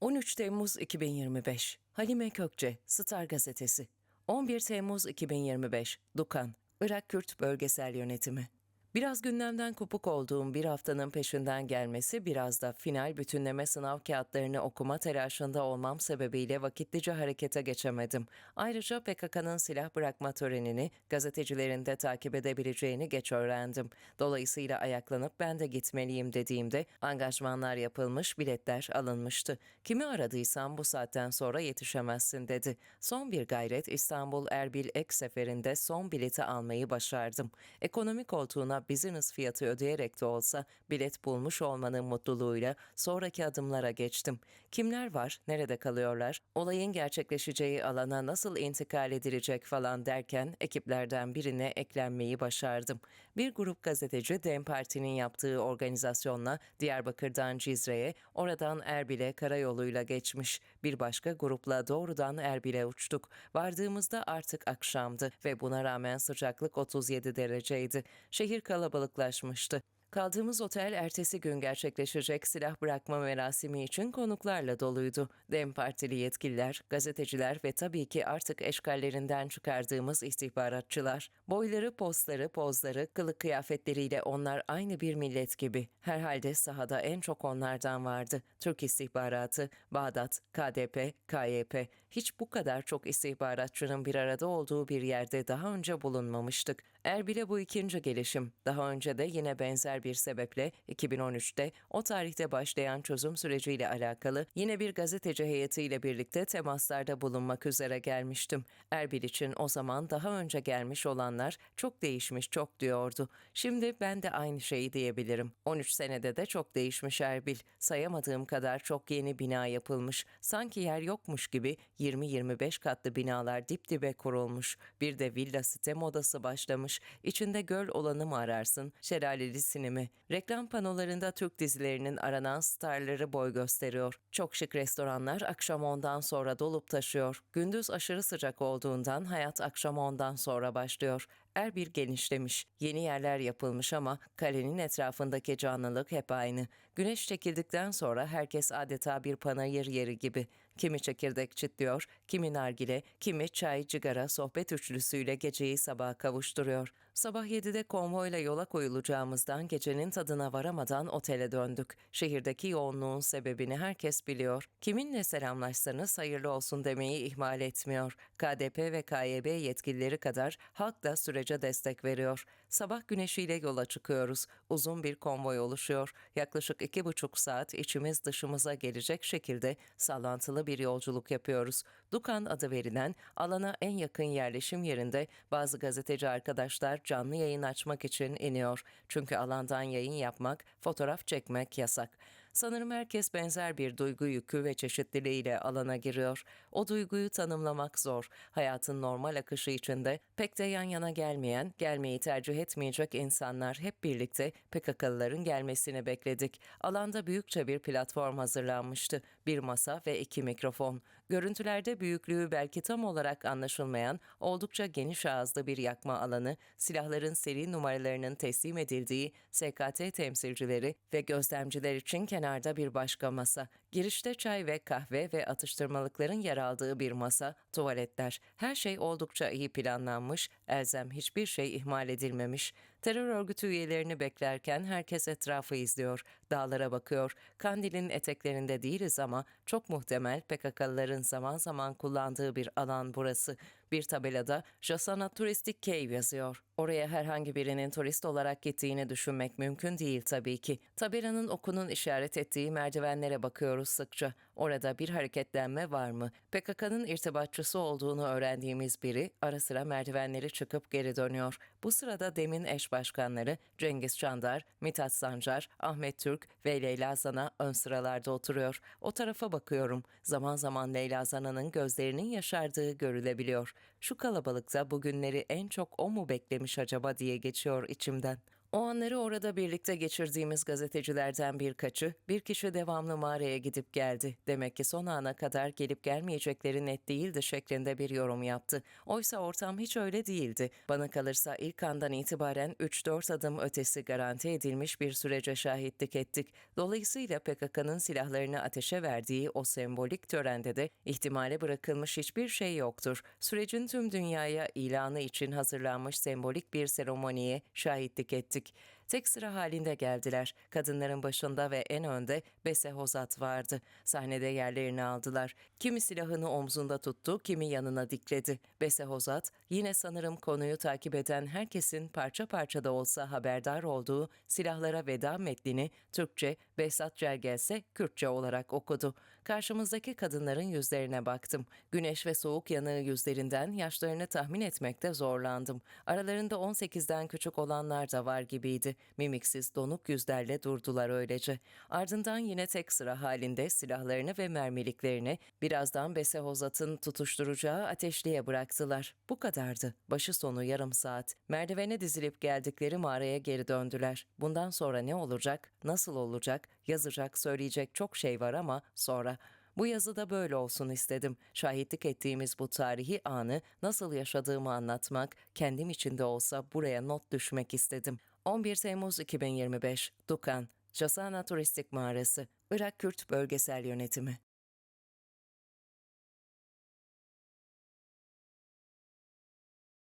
13 Temmuz 2025 Halime Kökçe Star Gazetesi. 11 Temmuz 2025 Dukan Irak Kürt Bölgesel Yönetimi Biraz gündemden kopuk olduğum bir haftanın peşinden gelmesi, biraz da final bütünleme sınav kağıtlarını okuma telaşında olmam sebebiyle vakitlice harekete geçemedim. Ayrıca PKK'nın silah bırakma törenini gazetecilerin de takip edebileceğini geç öğrendim. Dolayısıyla ayaklanıp ben de gitmeliyim dediğimde angajmanlar yapılmış, biletler alınmıştı. Kimi aradıysam bu saatten sonra yetişemezsin dedi. Son bir gayret İstanbul Erbil ek seferinde son bileti almayı başardım. Ekonomi koltuğuna business fiyatı ödeyerek de olsa bilet bulmuş olmanın mutluluğuyla sonraki adımlara geçtim. Kimler var, nerede kalıyorlar, olayın gerçekleşeceği alana nasıl intikal edilecek falan derken ekiplerden birine eklenmeyi başardım. Bir grup gazeteci DEM Parti'nin yaptığı organizasyonla Diyarbakır'dan Cizre'ye, oradan Erbil'e karayoluyla geçmiş. Bir başka grupla doğrudan Erbil'e uçtuk. Vardığımızda artık akşamdı ve buna rağmen sıcaklık 37 dereceydi. Şehir kalabalıklaşmıştı. Kaldığımız otel ertesi gün gerçekleşecek silah bırakma merasimi için konuklarla doluydu. DEM Partili yetkililer, gazeteciler ve tabii ki artık eşkallerinden çıkardığımız istihbaratçılar. Boyları, postları, pozları, kılık kıyafetleriyle onlar aynı bir millet gibi. Herhalde sahada en çok onlardan vardı. Türk istihbaratı, Bağdat, KDP, KYP. Hiç bu kadar çok istihbaratçının bir arada olduğu bir yerde daha önce bulunmamıştık. Erbil'e bu ikinci gelişim. Daha önce de yine benzer bir sebeple 2013'te o tarihte başlayan çözüm süreciyle alakalı yine bir gazeteci heyetiyle birlikte temaslarda bulunmak üzere gelmiştim. Erbil için o zaman daha önce gelmiş olanlar çok değişmiş çok diyordu. Şimdi ben de aynı şeyi diyebilirim. 13 senede de çok değişmiş Erbil. Sayamadığım kadar çok yeni bina yapılmış. Sanki yer yokmuş gibi 20-25 katlı binalar dip dibe kurulmuş. Bir de villa site modası başlamış. İçinde göl olanı mı ararsın, şelalelisini mi? Reklam panolarında Türk dizilerinin aranan starları boy gösteriyor. Çok şık restoranlar akşam ondan sonra dolup taşıyor. Gündüz aşırı sıcak olduğundan hayat akşam ondan sonra başlıyor. Erbil genişlemiş, yeni yerler yapılmış ama kalenin etrafındaki canlılık hep aynı. Güneş çekildikten sonra herkes adeta bir panayır yeri gibi. Kimi çekirdek çitliyor, kimi nargile, kimi çay, cigara, sohbet üçlüsüyle geceyi sabaha kavuşturuyor. Sabah 7'de konvoyla yola koyulacağımızdan gecenin tadına varamadan otele döndük. Şehirdeki yoğunluğun sebebini herkes biliyor. Kiminle selamlaşsanız hayırlı olsun demeyi ihmal etmiyor. KDP ve KYB yetkilileri kadar halk da sürece destek veriyor. Sabah güneşiyle yola çıkıyoruz. Uzun bir konvoy oluşuyor. Yaklaşık iki buçuk saat içimiz dışımıza gelecek şekilde sallantılı bir yolculuk yapıyoruz. Dukan adı verilen alana en yakın yerleşim yerinde bazı gazeteci arkadaşlar canlı yayın açmak için iniyor. Çünkü alandan yayın yapmak, fotoğraf çekmek yasak. Sanırım herkes benzer bir duygu yükü ve çeşitliliğiyle alana giriyor. O duyguyu tanımlamak zor. Hayatın normal akışı içinde pek de yan yana gelmeyen, gelmeyi tercih etmeyecek insanlar hep birlikte PKK'lıların gelmesini bekledik. Alanda büyükçe bir platform hazırlanmıştı. Bir masa ve iki mikrofon. Görüntülerde büyüklüğü belki tam olarak anlaşılmayan oldukça geniş ağızlı bir yakma alanı, silahların seri numaralarının teslim edildiği SKT temsilcileri ve gözlemciler için kenarda bir başka masa. Girişte çay ve kahve ve atıştırmalıkların yer aldığı bir masa, tuvaletler. Her şey oldukça iyi planlanmış, elzem hiçbir şey ihmal edilmemiş. Terör örgütü üyelerini beklerken herkes etrafı izliyor, dağlara bakıyor. Kandil'in eteklerinde değiliz ama çok muhtemel PKK'lıların zaman zaman kullandığı bir alan burası. Bir tabelada Jasana Turistik Cave yazıyor. Oraya herhangi birinin turist olarak gittiğini düşünmek mümkün değil tabii ki. Tabelanın okunun işaret ettiği merdivenlere bakıyoruz sıkça. Orada bir hareketlenme var mı? PKK'nın irtibatçısı olduğunu öğrendiğimiz biri ara sıra merdivenleri çıkıp geri dönüyor. Bu sırada demin eş başkanları Cengiz Çandar, Mithat Sancar, Ahmet Türk ve Leyla Zana ön sıralarda oturuyor. O tarafa bakıyorum. Zaman zaman Leyla Zana'nın gözlerinin yaşardığı görülebiliyor. Şu kalabalıkta bugünleri en çok o mu beklemiş acaba diye geçiyor içimden. O anları orada birlikte geçirdiğimiz gazetecilerden birkaçı, bir kişi devamlı mağaraya gidip geldi. Demek ki son ana kadar gelip gelmeyecekleri net değildi şeklinde bir yorum yaptı. Oysa ortam hiç öyle değildi. Bana kalırsa ilk andan itibaren 3-4 adım ötesi garanti edilmiş bir sürece şahitlik ettik. Dolayısıyla PKK'nın silahlarını ateşe verdiği o sembolik törende de ihtimale bırakılmış hiçbir şey yoktur. Sürecin tüm dünyaya ilanı için hazırlanmış sembolik bir seremoniye şahitlik ettik. Tek sıra halinde geldiler. Kadınların başında ve en önde Bese Hozat vardı. Sahnede yerlerini aldılar. Kimi silahını omzunda tuttu, kimi yanına dikledi. Bese Hozat, yine sanırım konuyu takip eden herkesin parça parça da olsa haberdar olduğu silahlara veda metnini Türkçe, Behzat Cergel ise Kürtçe olarak okudu. Karşımızdaki kadınların yüzlerine baktım. Güneş ve soğuk yanığı yüzlerinden yaşlarını tahmin etmekte zorlandım. Aralarında 18'den küçük olanlar da var gibiydi. Mimiksiz donuk yüzlerle durdular öylece. Ardından yine tek sıra halinde silahlarını ve mermiliklerini birazdan Bese Hozat'ın tutuşturacağı ateşliğe bıraktılar. Bu kadardı. Başı sonu yarım saat. Merdivene dizilip geldikleri mağaraya geri döndüler. Bundan sonra ne olacak, nasıl olacak, yazacak, söyleyecek çok şey var ama sonra bu yazıda böyle olsun istedim. Şahitlik ettiğimiz bu tarihi anı nasıl yaşadığımı anlatmak, kendim içinde olsa buraya not düşmek istedim. 11 Temmuz 2025, Dukan, Casana Turistik Mağarası, Irak Kürt Bölgesel Yönetimi.